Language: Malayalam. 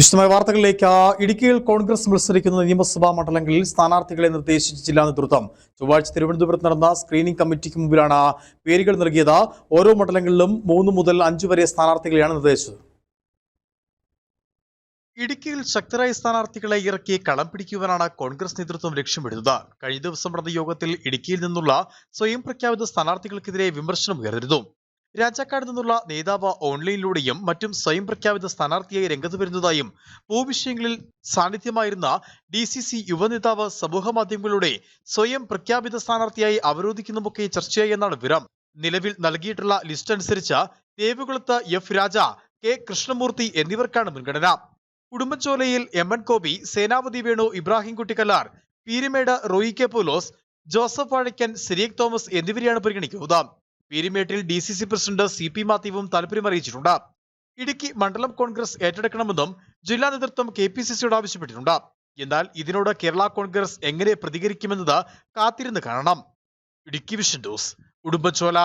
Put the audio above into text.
വിശദമായ വാർത്തകളിലേക്ക് ഇടുക്കിയിൽ കോൺഗ്രസ് മത്സരിക്കുന്ന നിയമസഭാ മണ്ഡലങ്ങളിൽ സ്ഥാനാർത്ഥികളെ നിർദ്ദേശിച്ച ജില്ലാ നേതൃത്വം. ചൊവ്വാഴ്ച തിരുവനന്തപുരത്ത് നടന്ന സ്ക്രീനിംഗ് കമ്മിറ്റിക്ക് മുമ്പിലാണ് പേരുകൾ നൽകിയത്. ഓരോ മണ്ഡലങ്ങളിലും മൂന്ന് മുതൽ അഞ്ചു വരെ സ്ഥാനാർത്ഥികളെയാണ് നിർദ്ദേശിച്ചത്. ഇടുക്കിയിൽ ശക്തരായ സ്ഥാനാർത്ഥികളെ ഇറക്കി കളം പിടിക്കുവാനാണ് കോൺഗ്രസ് നേതൃത്വം ലക്ഷ്യമിടുന്നത്. കഴിഞ്ഞ ദിവസം നടന്ന യോഗത്തിൽ ഇടുക്കിയിൽ നിന്നുള്ള സ്വയം പ്രഖ്യാപിത സ്ഥാനാർത്ഥികൾക്കെതിരെ വിമർശനം ഉയർന്നിരുന്നു. രാജാക്കാട് നിന്നുള്ള നേതാവ് ഓൺലൈനിലൂടെയും മറ്റും സ്വയം പ്രഖ്യാപിത സ്ഥാനാർത്ഥിയായി രംഗത്ത് വരുന്നതായും ഭൂവിഷയങ്ങളിൽ സാന്നിധ്യമായിരുന്ന ഡി സി സി യുവനേതാവ് സമൂഹ മാധ്യമങ്ങളിലൂടെ സ്വയം പ്രഖ്യാപിത സ്ഥാനാർത്ഥിയായി അവരോധിക്കുന്നതൊക്കെ ചർച്ചയായി എന്നാണ് വിവരം. നിലവിൽ നൽകിയിട്ടുള്ള ലിസ്റ്റ് അനുസരിച്ച് ദേവികുളത്ത് എഫ് രാജ കെ കൃഷ്ണമൂർത്തി എന്നിവർക്കാണ് മുൻഗണന. ഉടുമ്പൻചോലയിൽ എം എൻ കോബി സേനാപതി Venu Ibrahim Kuttikkallar Peermade Roy K Paulose Joseph Vazhakkan Cyriac Thomas എന്നിവരെയാണ് പരിഗണിക്കുന്നത്. പീരിമേട്ടിൽ D C C president C P മാത്യുവും താല്പര്യം അറിയിച്ചിട്ടുണ്ട് ഇടുക്കി മണ്ഡലം കോൺഗ്രസ് ഏറ്റെടുക്കണമെന്നും ജില്ലാ നേതൃത്വം കെ പി സി സിയോട് ആവശ്യപ്പെട്ടിട്ടുണ്ട്. എന്നാൽ ഇതിനോട് കേരള കോൺഗ്രസ് എങ്ങനെ പ്രതികരിക്കുമെന്നത് കാത്തിരുന്ന് കാണണം. Idukki vision news Udumbanchola.